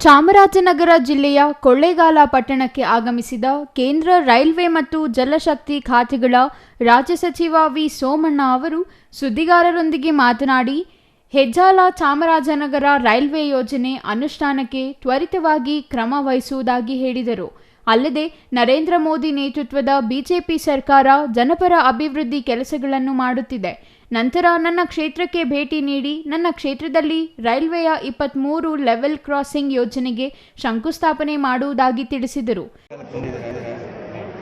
ಚಾಮರಾಜನಗರ ಜಿಲ್ಲೆಯ ಕೊಳ್ಳೇಗಾಲ ಪಟ್ಟಣಕ್ಕೆ ಆಗಮಿಸಿದ ಕೇಂದ್ರ ರೈಲ್ವೆ ಮತ್ತು ಜಲಶಕ್ತಿ ಖಾತೆಗಳ ರಾಜ್ಯ ಸಚಿವ ವಿ ಸೋಮಣ್ಣ ಅವರು ಸುದ್ದಿಗಾರರೊಂದಿಗೆ ಮಾತನಾಡಿ, ಹೆಜ್ಜಾಲ ಚಾಮರಾಜನಗರ ರೈಲ್ವೆ ಯೋಜನೆ ಅನುಷ್ಠಾನಕ್ಕೆ ತ್ವರಿತವಾಗಿ ಕ್ರಮ ವಹಿಸುವುದಾಗಿ ಹೇಳಿದರು. ಅಲ್ಲದೆ, ನರೇಂದ್ರ ಮೋದಿ ನೇತೃತ್ವದ ಬಿಜೆಪಿ ಸರ್ಕಾರ ಜನಪರ ಅಭಿವೃದ್ಧಿ ಕೆಲಸಗಳನ್ನು ಮಾಡುತ್ತಿದೆ. ನಂತರ ನನ್ನ ಕ್ಷೇತ್ರಕ್ಕೆ ಭೇಟಿ ನೀಡಿ ನನ್ನ ಕ್ಷೇತ್ರದಲ್ಲಿ ರೈಲ್ವೆಯ ಇಪ್ಪತ್ತ್ಮೂರು ಲೆವೆಲ್ ಕ್ರಾಸಿಂಗ್ ಯೋಜನೆಗೆ ಶಂಕುಸ್ಥಾಪನೆ ಮಾಡುವುದಾಗಿ ತಿಳಿಸಿದರು.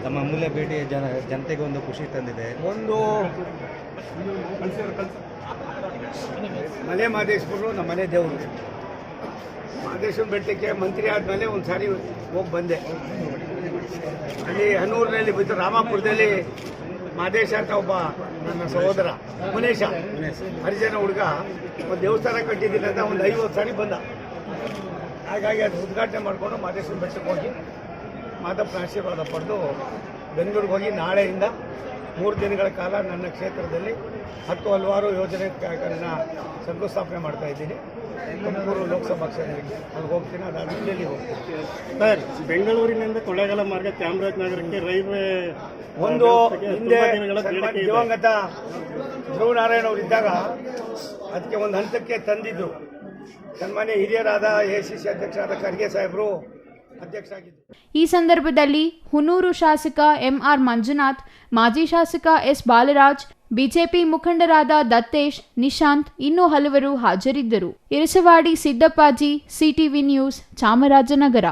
ನಮ್ಮ ಅಮೂಲ್ಯ ಭೇಟಿ ಜನ ಜನತೆಗೆ ಒಂದು ಖುಷಿ ತಂದಿದೆ. ಒಂದು ಮಲೆ ಮಹದೇಶ್ವರರು ನಮ್ಮ ಮನೆ ದೇವರು. ಮಹದೇಶ್ವರ ಬೆಟ್ಟಕ್ಕೆ ಮಂತ್ರಿ ಆದಮೇಲೆ ಒಂದು ಸಾರಿ ಹೋಗಿ ಬಂದೆ. ಅಲ್ಲಿ ಹನೂರಿನಲ್ಲಿ ಬಿದ್ದು ರಾಮಾಪುರದಲ್ಲಿ ಮಹದೇಶ ಅಂತ ಒಬ್ಬ ನನ್ನ ಸಹೋದರ ಮುನೇಶ. ಹರಿಜನ ಹುಡುಗ. ಒಂದು ದೇವಸ್ಥಾನ ಕಟ್ಟಿದ್ದೀನಿ ಅಂತ ಒಂದು ಐವತ್ತು ಸಾರಿ ಬಂದ. ಹಾಗಾಗಿ ಅದು ಉದ್ಘಾಟನೆ ಮಾಡಿಕೊಂಡು ಮಾದೇಶ್ವರ ಬೆಟ್ಟಕ್ಕೆ ಹೋಗಿ ಮಾತಾ ಆಶೀರ್ವಾದ ಪಡೆದು ಬೆಂಗಳೂರಿಗೆ ಹೋಗಿ ನಾಳೆಯಿಂದ ಮೂರು ದಿನಗಳ ಕಾಲ ನನ್ನ ಕ್ಷೇತ್ರದಲ್ಲಿ ಹತ್ತು ಹಲವಾರು ಯೋಜನೆಗಳನ್ನ ಶಂಕುಸ್ಥಾಪನೆ ಮಾಡ್ತಾ ಇದ್ದೀನಿ. ತುಮಕೂರು ಲೋಕಸಭಾ ಕ್ಷೇತ್ರಕ್ಕೆ ಅಲ್ಲಿ ಹೋಗ್ತೀನಿ ಅದಾದ್ಮೇಲೆ ಇಲ್ಲಿ ಹೋಗ್ತೀನಿ. ಸರ್ ಬೆಂಗಳೂರಿನಿಂದ ಕೊಳ್ಳೇಗಾಲ ಮಾರ್ಗ ಚಾಮರಾಜನಗರಕ್ಕೆ ರೈಲ್ವೆ ಒಂದು ಹಿಂದೆ. ದಿವಂಗತ ಧ್ರುವನಾರಾಯಣ ಅವರು ಇದ್ದಾಗ ಅದಕ್ಕೆ ಒಂದು ಹಂತಕ್ಕೆ ತಂದಿದ್ದು. ಸನ್ಮಾನ್ಯ ಹಿರಿಯರಾದ ಎ ಸಿ ಸಿ ಅಧ್ಯಕ್ಷರಾದ ಖರ್ಗೆ ಸಾಹೇಬರು ಈ ಸಂದರ್ಭದಲ್ಲಿ ಹುನೂರು ಶಾಸಕ ಎಂಆರ್ ಮಂಜುನಾಥ್, ಮಾಜಿ ಶಾಸಕ ಎಸ್ ಬಾಲರಾಜ್, ಬಿಜೆಪಿ ಮುಖಂಡರಾದ ದತ್ತೇಶ್, ನಿಶಾಂತ್ ಇನ್ನೂ ಹಲವರು ಹಾಜರಿದ್ದರು. Irasavadi Siddappaji, CTV news, Chamarajanagar.